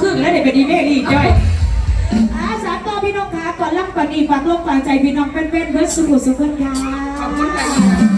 ครึ่งแล้วเดี๋ยวไปดีเมลี่จ้อยอาสามตัวพี่น้องค่ะก่อนรับก่อนดีฝากร่วมฝากใจพี่น้องเป็นๆเบิร์ดสุขุสุขคนค่ะขอบคุณค่ะ